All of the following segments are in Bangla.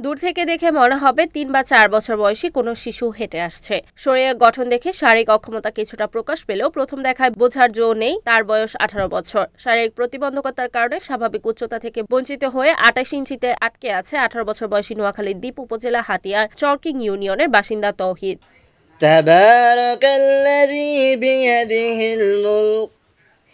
দূর থেকে দেখে মনে হবে তিন বা চার বছর বয়সী কোনো শিশু হেঁটে আসছে শরীরের গঠন দেখে শারীরিক অক্ষমতা কিছুটা প্রকাশ পেলেও প্রথম দেখায় বোঝার জো নেই তার বয়স আঠারো বছর শারীরিক প্রতিবন্ধকতার কারণে স্বাভাবিক উচ্চতা থেকে বঞ্চিত হয়ে আটাশ ইঞ্চিতে আটকে আছে আঠারো বছর বয়সী নোয়াখালীর দ্বীপ উপজেলা হাতিয়ার চরকিং ইউনিয়নের বাসিন্দা তৌহিদ تبارك الذي بيده الملك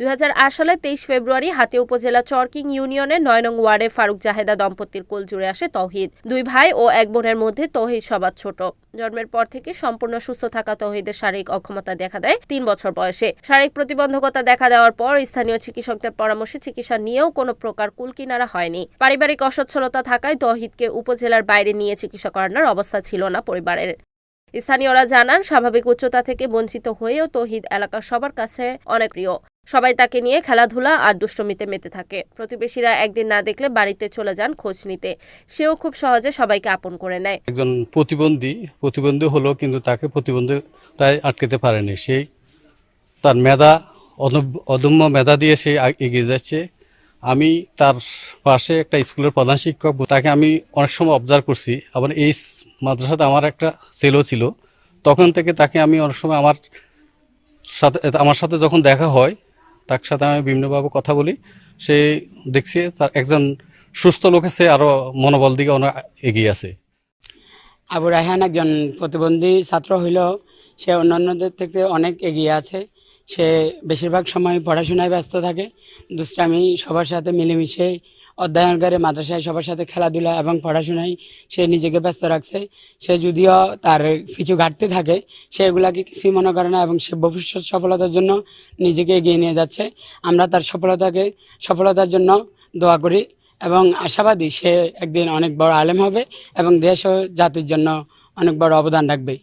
দুই সালে তেইশ ফেব্রুয়ারি হাতিয়া উপজেলা চরকিং ইউনিয়নের নয় নং ওয়ার্ডে ফারুক জাহেদা দম্পতির কোল জুড়ে আসে তহিদ। দুই ভাই ও এক বোনের মধ্যে তহিদ সবার ছোট। জন্মের পর থেকে সম্পূর্ণ সুস্থ থাকা তৌহিদের শারীরিক অক্ষমতা দেখা দেয় তিন বছর বয়সে। শারীরিক প্রতিবন্ধকতা দেখা দেওয়ার পর স্থানীয় চিকিৎসকদের পরামর্শে চিকিৎসা নিয়েও কোনো প্রকার কুলকিনারা হয়নি। পারিবারিক অসচ্ছলতা থাকায় তহিদকে উপজেলার বাইরে নিয়ে চিকিৎসা করানোর অবস্থা ছিল না পরিবারের। স্থানীয়রা জানান, স্বাভাবিক উচ্চতা থেকে বঞ্চিত হয়েও তহিদ এলাকার সবার কাছে অনেক প্রিয়। সবাই তাকে নিয়ে খেলাধুলা আর দুষ্টমিতে মেতে থাকে। প্রতিবেশীরা একদিন না দেখলে বাড়িতে চলে যান খোঁজ নিতে। সেও খুব সহজে সবাইকে আপন করে নেয়। একজন প্রতিবন্ধী প্রতিবন্ধী হলো কিন্তু তাকে প্রতিবন্ধিতায় আটকেতে পারেনি। সেই তার মেধা অদম্য মেধা দিয়ে সে এগিয়ে যাচ্ছে। আমি তার পাশে একটা স্কুলের প্রধান শিক্ষক, তাকে আমি অনেক সময় অবজার্ভ করছি। আবার এই মাদ্রাসাতে আমার একটা সেলও ছিল। তখন থেকে তাকে আমি অনেক সময় আমার সাথে আমার সাথে যখন দেখা হয় তার সাথে আমি বিভিন্নভাবে কথা বলি। সে দেখছি তার একজন সুস্থ লোক আছে আরও মনোবল দিকে অনেক এগিয়ে আছে। আবু রাহান একজন প্রতিবন্ধী ছাত্র হইল। সে অন্যান্যদের থেকে অনেক এগিয়ে আছে। সে বেশিরভাগ সময় পড়াশোনায় ব্যস্ত থাকে। দুষ্টামি সবার সাথে মিলেমিশে অধ্যয়ন করে মাদ্রাসায় সবার সাথে খেলাধুলা এবং পড়াশোনায় সে নিজেকে ব্যস্ত রাখছে। সে যদিও তার কিছু ঘাটতি থাকে, সে এগুলাকে কিছুই মনে করে না এবং সে ভবিষ্যৎ সফলতার জন্য নিজেকে এগিয়ে নিয়ে যাচ্ছে। আমরা তার সফলতাকে, সফলতার জন্য দোয়া করি এবং আশাবাদী সে একদিন অনেক বড় আলেম হবে এবং দেশ ও জাতির জন্য অনেক বড় অবদান রাখবে।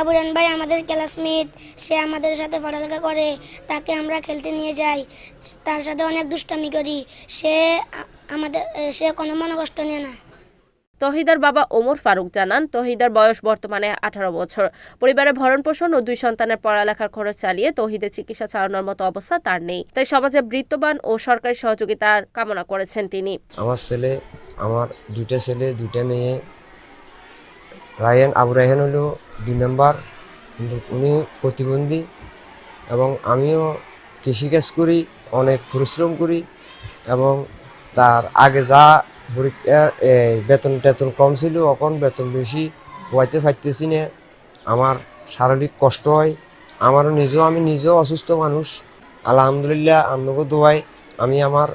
আবুরান ভাই, আমাদের ক্লাসমেট, সে আমাদের সাথে পড়ালেখা করে, তাকে আমরা খেলতে নিয়ে যাই, তার সাথে অনেক দুষ্টামি করি। সে আমাদের সে কোনো মনোকষ্ট নেয় না। তহিদার বাবা ওমর ফারুক জানান তহিদার বয়স বর্তমানে আঠারো বছর। পরিবারের ভরণ পোষণ ও দুই সন্তানের পড়ালেখার খরচ চালিয়ে তহিদের চিকিৎসা চালানোর মতো অবস্থা তার নেই। তাই সমাজে বৃত্তবান ও সরকারি সহযোগিতার কামনা করেছেন তিনি। আমার ছেলে আমার দুইটা ছেলে দুইটা মেয়ে রায়হান আবু রায়হান হলো দুই নম্বর উনি প্রতিবন্ধী এবং আমিও কৃষিকাজ করি অনেক পরিশ্রম করি এবং তার আগে যা বেতন টেতন কম ছিল এখন বেতন বেশি হইতে পারতেছি না। আমার শারীরিক কষ্ট হয়, আমারও নিজেও, আমি নিজেও অসুস্থ মানুষ। আলহামদুলিল্লাহ আপনাকে দোয়াই আমি আমার,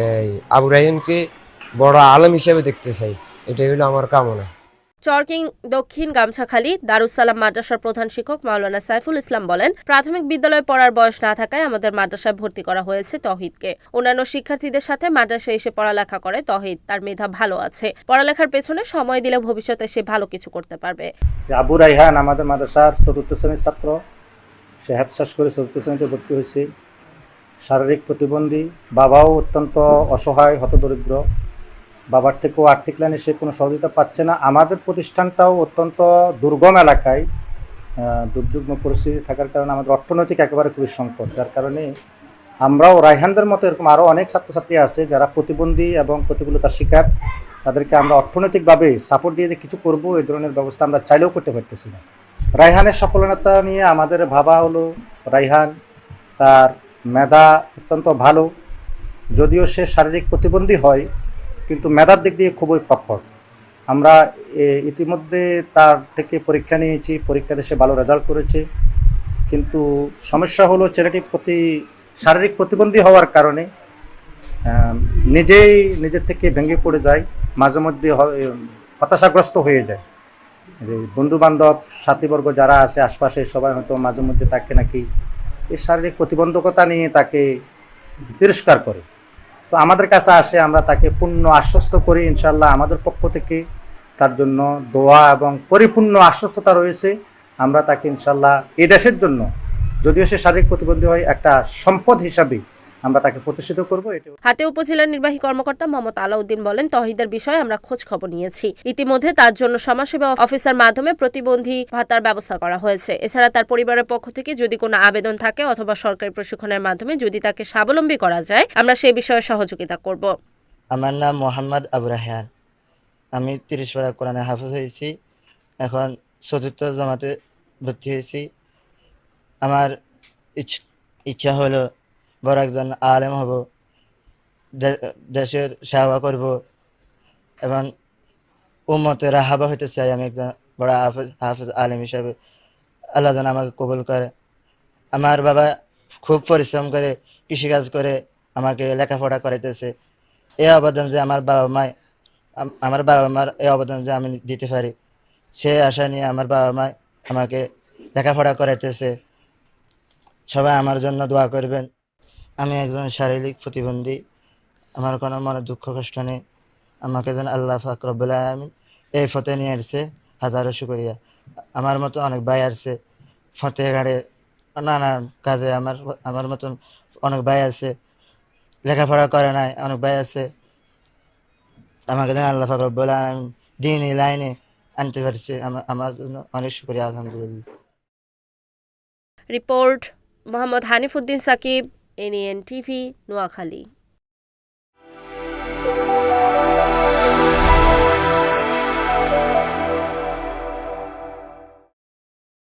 এই আবু রায়হানকে বড় আলম হিসেবে দেখতে চাই। এটাই হলো আমার কামনা। চরকিং দক্ষিণ গামছাখালী দারুসালাম মাদ্রাসার প্রধান শিক্ষক মাওলানা সাইফুল ইসলাম বলেন, প্রাথমিক বিদ্যালয়ে পড়ার বয়স না থাকায় আমাদের মাদ্রাসায় ভর্তি করা হয়েছে তহিদকে। অন্যান্য শিক্ষার্থীদের সাথে মাদ্রাসায় এসে পড়ালেখা করে তহিদ। তার মেধা ভালো আছে। পড়ালেখার পেছনে সময় দিলে ভবিষ্যতে সে ভালো কিছু করতে পারবে। আবু রাইহান আমাদের মাদ্রাসার চতুর্থ শ্রেণির ছাত্র, সে হ্যাপসাস করে চতুর্থ শ্রেণীতে ভর্তি হয়েছে। শারীরিক প্রতিবন্ধী, বাবাও অত্যন্ত অসহায়, হতদরিদ্র। বাবার থেকেও আর্থিক লাইনে সে কোনো সহযোগিতা পাচ্ছে না। আমাদের প্রতিষ্ঠানটাও অত্যন্ত দুর্গম এলাকায় আহ, দুর্যোগ্য পরিস্থিতি থাকার কারণে আমাদের অর্থনৈতিক একেবারে খুবই সংকট। যার কারণে আমরাও রায়হানদের মতো এরকম আরও অনেক ছাত্রছাত্রী আছে যারা প্রতিবন্ধী এবং প্রতিকূলতার শিকার। তাদেরকে আমরা অর্থনৈতিকভাবে সাপোর্ট দিয়ে যে কিছু করব এই ধরনের ব্যবস্থা আমরা চাইলেও করতে পারতেছি না। রায়হানের সফলতা নিয়ে আমাদের ভাবা হলো রায়হান তার মেধা অত্যন্ত ভালো। যদিও সে শারীরিক প্রতিবন্ধী হয় কিন্তু মেধার দিক দিয়ে খুবই প্রখর আমরা ইতিমধ্যে তার থেকে পরীক্ষা নিয়েছি, পরীক্ষাতে সে ভালো রেজাল্ট করেছে। কিন্তু সমস্যা হলো ছেলেটি প্রতি, শারীরিক প্রতিবন্ধী হওয়ার কারণে নিজেই নিজের থেকে ভেঙে পড়ে যায়, মাঝে মধ্যে হতাশাগ্রস্ত হয়ে যায়। বন্ধু বান্ধব সাথীবর্গ যারা আছে আশপাশে, সবাই হয়তো মাঝে মধ্যে তাকে নাকি এই শারীরিক প্রতিবন্ধকতা নিয়ে তাকে তিরস্কার করে। তো আমাদের কাছে আসে, আমরা তাকে পূর্ণ আশ্বস্ত করি ইনশাল্লাহ আমাদের পক্ষ থেকে তার জন্য দোয়া এবং পরিপূর্ণ আশ্বস্ততা রয়েছে। আমরা তাকে ইনশাল্লাহ এ দেশের জন্য, যদিও সে শারীরিক প্রতিবন্ধী হয়, একটা সম্পদ হিসাবে আমরা তাকে প্রতিষ্ঠিত করব এটি হাতে উপজেলা নির্বাহী কর্মকর্তা মোহাম্মদ আলাউদ্দিন বলেন তহিদের বিষয়ে আমরা খোঁজ খবর নিয়েছি। ইতিমধ্যে তার জন্য সমাজসেবা অফিসার মাধ্যমে প্রতিবন্ধী ভাতার ব্যবস্থা করা হয়েছে। এছাড়া তার পরিবারের পক্ষ থেকে যদি কোনো আবেদন থাকে অথবা সরকারি প্রশিক্ষণের মাধ্যমে যদি তাকে স্বাবলম্বী করা যায় আমরা সেই বিষয়ে সহযোগিতা করব। আমার নাম মোহাম্মদ আবু রাহান আমি তিরিশ পাড়া কোরআনে হাফেজ হয়েছি এখন চতুর্থ জমাতে ভর্তি হয়েছি। আমার ইচ- ইচ্ছা হলো বড় একজন আলেম হব দেশের সেবা করব এবং উম্মতে রাহাবা হইতে চাই আমি একজন বড় হাফেজ হাফেজ আলেম হিসাবে। আল্লাহ যেন আমাকে কবুল করে। আমার বাবা খুব পরিশ্রম করে কৃষিকাজ করে আমাকে লেখাপড়া করাইতেছে। এই অবদান যে আমার বাবা মায় আমার বাবা মার এই অবদান যে আমি দিতে পারি, সে আশা নিয়ে আমার বাবা মায় আমাকে লেখাপড়া করাইতেছে। সবাই আমার জন্য দোয়া করবেন। আমি একজন শারীরিক প্রতিবন্ধী। আমার কোনো মনে দুঃখ, কষ্ট নেই। আমাকে যেন আল্লাহ ফাকরবুল্লাহ আলমিন এই ফতে নিয়ে আসছে, হাজারো শুকরিয়া। আমার মতো অনেক ভাই আসছে ফতে গাড়ে নানা কাজে আমার আমার মতন অনেক ভাই আছে, লেখাপড়া করে নাই, অনেক ভাই আছে। আমাকে যেন আল্লাহ ফাকরবুল আলমিন দিন লাইনে আনতে পারছে। আমার আমার জন্য অনেক শুক্রিয়া, আলহামদুলিল্লাহ। Report Mohammad Hanifuddin Sakib. NN TV Noakhali